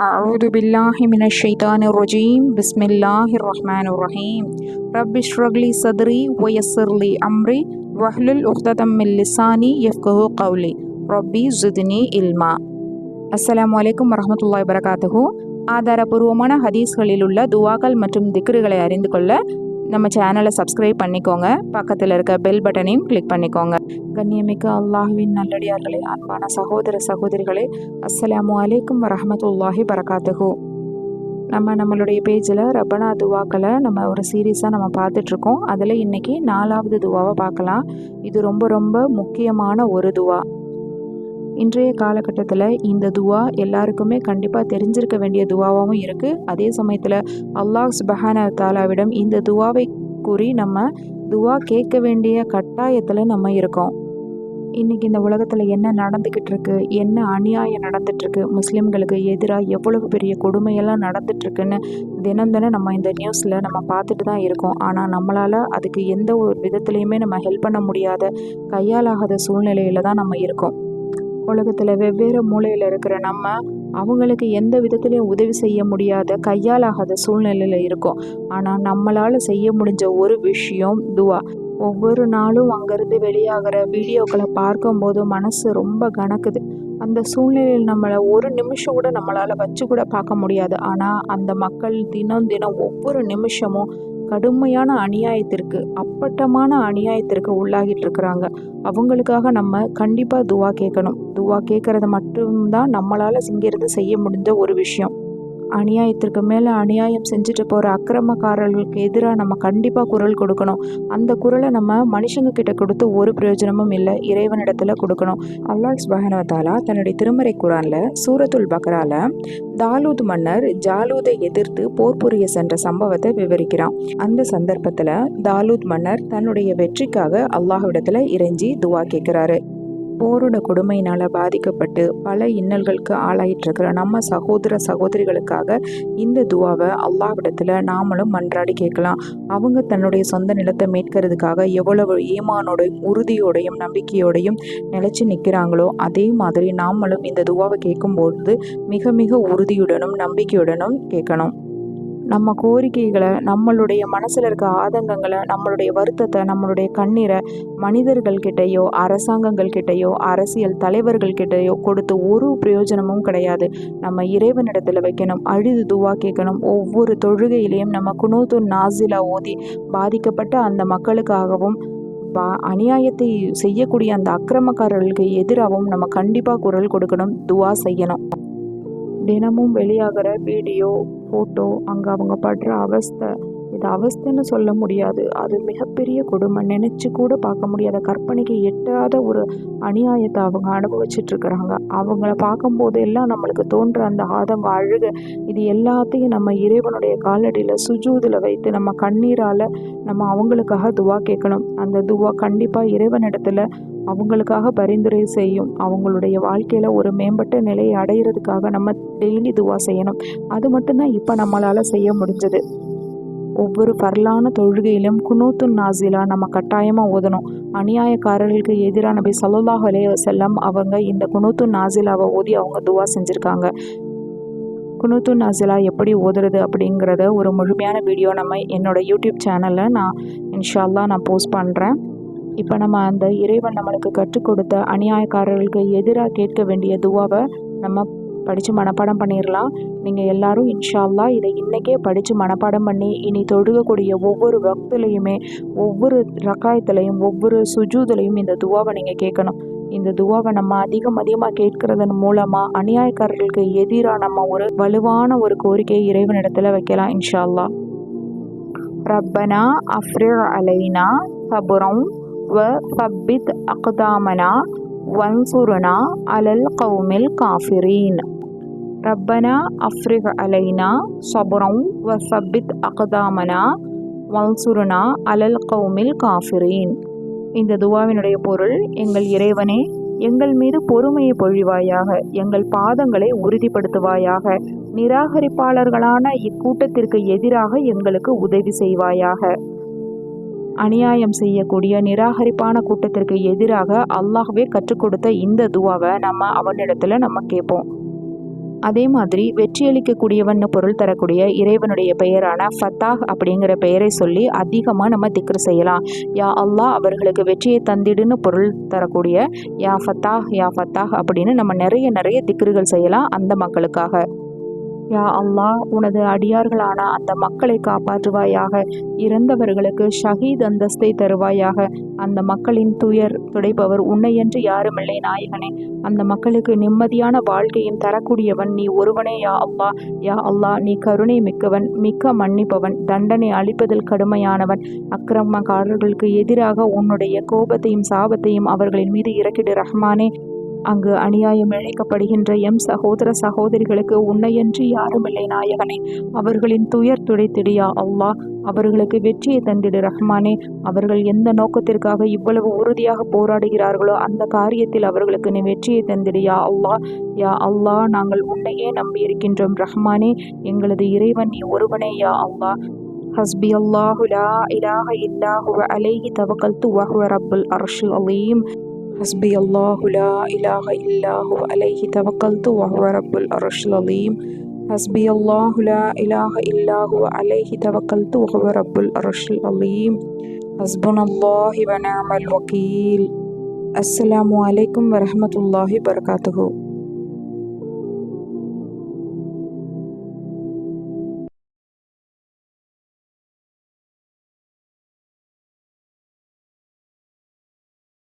أعوذ بالله من الشيطان الرجيم بسم الله الرحمن الرحيم رب اشرح لي صدري ويسر لي أمري واحلل عقدة من لساني يفقه قولي ربي زدني علما அஸ்ஸலாமு அலைக்கும் வரஹமத்துல்லாஹி வரகாத்துஹு ஆதாரபூர்வமான ஹதீஸ்களில் உள்ள துவாக்கள் மற்றும் திக்ருகளை அறிந்து கொள்ள நம்ம சேனலை சப்ஸ்கிரைப் பண்ணிக்கோங்க. பக்கத்தில் இருக்க பெல் பட்டனையும் கிளிக் பண்ணிக்கோங்க. கண்ணியமிக்க அல்லாஹுவின் நல்லடியார்களே அன்பான சகோதர சகோதரிகளே அஸ்ஸலாமு அலைக்கும் வரமத்துல்லாஹி வரகாத்துஹு நம்ம நம்மளுடைய பேஜில் ரப்பனா துவாக்களை நம்ம ஒரு சீரீஸாக நம்ம பார்த்துட்ருக்கோம். அதில் இன்றைக்கி நாலாவது துவாவை பார்க்கலாம். இது ரொம்ப ரொம்ப முக்கியமான ஒரு துவா. இன்றைய காலகட்டத்தில் இந்த துவா எல்லாருக்குமே கண்டிப்பாக தெரிஞ்சிருக்க வேண்டிய துவாவாகவும் இருக்குது அதே சமயத்தில் அல்லாஹ் சுபஹான தாலாவிடம் இந்த துவாவை கூறி நம்ம துவா கேட்க வேண்டிய கட்டாயத்தில் நம்ம இருக்கோம். இன்றைக்கி இந்த உலகத்தில் என்ன நடந்துக்கிட்டு இருக்கு என்ன அநியாயம் நடந்துட்டுருக்கு முஸ்லீம்களுக்கு எதிராக எவ்வளவு பெரிய கொடுமையெல்லாம் நடந்துட்டுருக்குன்னு தினம் தினம் நம்ம இந்த நியூஸில் நம்ம பார்த்துட்டு தான் இருக்கோம். ஆனால் நம்மளால் அதுக்கு எந்த ஒரு விதத்துலேயுமே நம்ம ஹெல்ப் பண்ண முடியாத கையாலாகாத சூழ்நிலையில் தான் நம்ம இருக்கோம். உலகத்தில் வெவ்வேறு மூலையில் இருக்கிற நம்ம அவங்களுக்கு எந்த விதத்துலையும் உதவி செய்ய முடியாத கையாலாகாத சூழ்நிலையில் இருக்கும். ஆனால் நம்மளால் செய்ய முடிஞ்ச ஒரு விஷயம் துவா. ஒவ்வொரு நாளும் அங்கேருந்து வெளியாகிற வீடியோக்களை பார்க்கும்போது மனசு ரொம்ப கணக்குது அந்த சூழ்நிலையில் நம்மளை ஒரு நிமிஷம் கூட நம்மளால் வச்சு கூட பார்க்க முடியாது. ஆனால் அந்த மக்கள் தினம் தினம் ஒவ்வொரு நிமிஷமும் கடுமையான அநியாயத்திற்கு அப்பட்டமான அநியாயத்திற்கு உள்ளாகிட்டு இருக்கிறாங்க அவங்களுக்காக நம்ம கண்டிப்பாக துவா கேட்கணும். துவா கேட்குறது மட்டும்தான் நம்மளால் சிங்கிறது செய்ய முடிஞ்ச ஒரு விஷயம். அநியாயத்திற்கு மேலே அநியாயம் செஞ்சுட்டு போகிற அக்கிரமக்காரர்களுக்கு எதிராக நம்ம கண்டிப்பாக குரல் கொடுக்கணும். அந்த குரலை நம்ம மனுஷங்க கிட்ட கொடுத்து ஒரு பிரயோஜனமும் இல்லை. இறைவனிடத்தில் கொடுக்கணும். அல்லாஹ் சுபஹனவத்தாலா தன்னுடைய திருமறை குரானில் சூரத்துல் பக்ரால தாலூத் மன்னர் ஜாலூதை எதிர்த்து போர் புரிய சென்ற சம்பவத்தை விவரிக்கிறான். அந்த சந்தர்ப்பத்தில் தாலூத் மன்னர் தன்னுடைய வெற்றிக்காக அல்லாஹ்விடத்தில் இறைஞ்சி துவா கேட்குறாரு. போரோட கொடுமையினால் பாதிக்கப்பட்டு பல இன்னல்களுக்கு ஆளாயிட்டுருக்கிற நம்ம சகோதர சகோதரிகளுக்காக இந்த துவாவை அல்லாவிடத்தில் நாமளும் மன்றாடி கேட்கலாம். அவங்க தன்னுடைய சொந்த நிலத்தை மீட்கிறதுக்காக எவ்வளவு ஈமானோடையும் உறுதியோடையும் நம்பிக்கையோடையும் நிலச்சி நிற்கிறாங்களோ அதே மாதிரி நாமளும் இந்த துவாவை கேட்கும்போது மிக மிக உறுதியுடனும் நம்பிக்கையுடனும் கேட்கணும். நம்ம கோரிக்கைகளை நம்மளுடைய மனசில் இருக்க ஆதங்கங்களை நம்மளுடைய வருத்தத்தை நம்மளுடைய கண்ணீரை மனிதர்கள்கிட்டயோ அரசாங்கங்கள்கிட்டயோ அரசியல் தலைவர்கள்கிட்டயோ கொடுத்து ஒரு பிரயோஜனமும் கிடையாது. நம்ம இறைவனிடத்தில் வைக்கணும் அழுது துவா கேட்கணும். ஒவ்வொரு தொழுகையிலையும் நம்ம குனூத்து நாசிலா ஓதி பாதிக்கப்பட்ட அந்த மக்களுக்காகவும் பா அநியாயத்தை செய்யக்கூடிய அந்த அக்கிரமக்காரர்களுக்கு எதிராகவும் நம்ம கண்டிப்பாக குரல் கொடுக்கணும் துவா செய்யணும். தினமும் வெளியாகிற வீடியோ ஃபோட்டோ அங்கே அவங்க படுற அவஸ்தை. இது அவஸ்தைன்னு சொல்ல முடியாது. அது மிகப்பெரிய கொடுமை. நினச்சி கூட பார்க்க முடியாத கற்பனைக்கு எட்டாத ஒரு அநியாயத்தை அவங்க அனுபவிச்சுட்டு இருக்கிறாங்க அவங்கள பார்க்கும்போது எல்லாம் நம்மளுக்கு தோன்ற அந்த ஆதங்க அழுக இது எல்லாத்தையும் நம்ம இறைவனுடைய காலடியில் சுஜூதில் வைத்து நம்ம கண்ணீரால் நம்ம அவங்களுக்காக துவா கேட்கணும். அந்த துவா கண்டிப்பாக இறைவன் இடத்துல அவங்களுக்காக பரிந்துரை செய்யும். அவங்களுடைய வாழ்க்கையில் ஒரு மேம்பட்ட நிலையை அடையிறதுக்காக நம்ம டெய்லி துவா செய்யணும். அது மட்டும்தான் இப்போ நம்மளால் செய்ய முடிஞ்சது. ஒவ்வொரு பரலான தொழுகையிலும் குனூத்து நாசிலா நம்ம கட்டாயமாக ஓதணும். அநியாயக்காரர்களுக்கு எதிராக நபி சல்லாஹ் அலைய செல்லம் அவங்க இந்த குனூத்து நாசிலாவை ஓதி அவங்க துவா செஞ்சுருக்காங்க. குனூத்து நாசிலா எப்படி ஓதுறது அப்படிங்கிறத ஒரு முழுமையான வீடியோ நம்ம என்னோடய யூடியூப் சேனலில் நான் இன்ஷால்லா நான் போஸ்ட் பண்ணுறேன் இப்போ நம்ம அந்த இறைவன் நம்மளுக்கு கற்றுக் கொடுத்த அநியாயக்காரர்களுக்கு எதிராக கேட்க வேண்டிய துவாவை நம்ம படித்து மனப்பாடம் பண்ணிடலாம் நீங்கள் எல்லாரும் இன்ஷால்லா இதை இன்றைக்கே படித்து மனப்பாடம் பண்ணி இனி தொழுகக்கூடிய ஒவ்வொரு வக்துலையுமே ஒவ்வொரு ரக்காயத்துலையும் ஒவ்வொரு சுஜூதுலையும் இந்த துவாவை நீங்கள் கேட்கணும். இந்த துவாவை நம்ம அதிகம் அதிகமாக கேட்கறதன் மூலமாக அநியாயக்காரர்களுக்கு எதிராக நம்ம ஒரு வலுவான ஒரு கோரிக்கையை இறைவனிடத்தில் வைக்கலாம் இன்ஷால்லா ரப்பனா அஃப்ரிர் அலைனா சபுரம் வ சப்பித் அக்தாமனா வன்சுருனா அலல் கவுமில் காஃபிரீன் ரப்பனா அஃப்ரிக் அலைனா சபுரம் வ சபித் அகதாமனா வன்சுருனா அலல் கவுமில் காஃபிரீன் இந்த துவாவினுடைய பொருள் எங்கள் இறைவனே எங்கள் மீது பொறுமையை பொழிவாயாக எங்கள் பாதங்களை உறுதிப்படுத்துவாயாக நிராகரிப்பாளர்களான இக்கூட்டத்திற்கு எதிராக எங்களுக்கு உதவி செய்வாயாக. அநியாயம் செய்யக்கூடிய நிராகரிப்பான கூட்டத்திற்கு எதிராக அல்லாஹ்வே கற்றுக் கொடுத்த இந்த துவாவை நம்ம அவனிடத்துல நம்ம கேட்போம். அதே மாதிரி வெற்றியளிக்கக்கூடியவன்னு பொருள் தரக்கூடிய இறைவனுடைய பெயரான ஃபத்தாஹ் அப்படிங்கிற பெயரை சொல்லி அதிகமாக நம்ம திக்ரு செய்யலாம். யா அல்லாஹ் அவர்களுக்கு வெற்றியை தந்திடுன்னு பொருள் தரக்கூடிய யா ஃபத்தாஹ் யா ஃபத்தாஹ் அப்படின்னு நம்ம நிறைய நிறைய திக்ருகள் செய்யலாம் அந்த மக்களுக்காக. யா அல்லாஹ் உனது அடியார்களான அந்த மக்களை காப்பாற்றுவாயாக. இறந்தவர்களுக்கு ஷஹீத் அந்தஸ்தை தருவாயாக. அந்த மக்களின் துயர் துடைப்பவர் உன்னையன்று யாருமில்லை நாயகனே. அந்த மக்களுக்கு நிம்மதியான வாழ்க்கையும் தரக்கூடியவன் நீ ஒருவனே யா அப்பா யா அல்லாஹ் நீ கருணை மிக்கவன் மிக்க மன்னிப்பவன் தண்டனை அளிப்பதில் கடுமையானவன். அக்கிரமக்காரர்களுக்கு எதிராக உன்னுடைய கோபத்தையும் சாபத்தையும் அவர்களின் மீது இறக்கிடு ரஹ்மானே. அங்கு அநியாயம் இழைக்கப்படுகின்ற எம் சகோதர சகோதரிகளுக்கு உன்னையன்றி யாருமில்லை நாயகனே. அவர்களின் துயர் துடைத்திடியா அல்லாஹ் அவர்களுக்கு வெற்றியை தந்திடு ரஹ்மானே. அவர்கள் எந்த நோக்கத்திற்காக இவ்வளவு உறுதியாக போராடுகிறார்களோ அந்த காரியத்தில் அவர்களுக்கு நீ வெற்றியை தந்திடு யா அல்லா யா அல்லா நாங்கள் உன்னையே நம்பி இருக்கின்றோம் ரஹ்மானே. எங்களது இறைவன் நீ ஒருவனே யா அல்லா ஹஸ்பி அல்லாஹு லா இலாஹ இல்லாஹு அலேஹி தவக்கல்து வஹுவ ரப்புல் அர்ஷு அலீம். حسبي الله لا إله إلا هو عليه توكلت وهو رب العرش العظيم. حسبي الله لا إله إلا هو عليه توكلت وهو رب العرش العظيم. حسبنا الله ونعم الوكيل. السلام عليكم ورحمة الله وبركاته.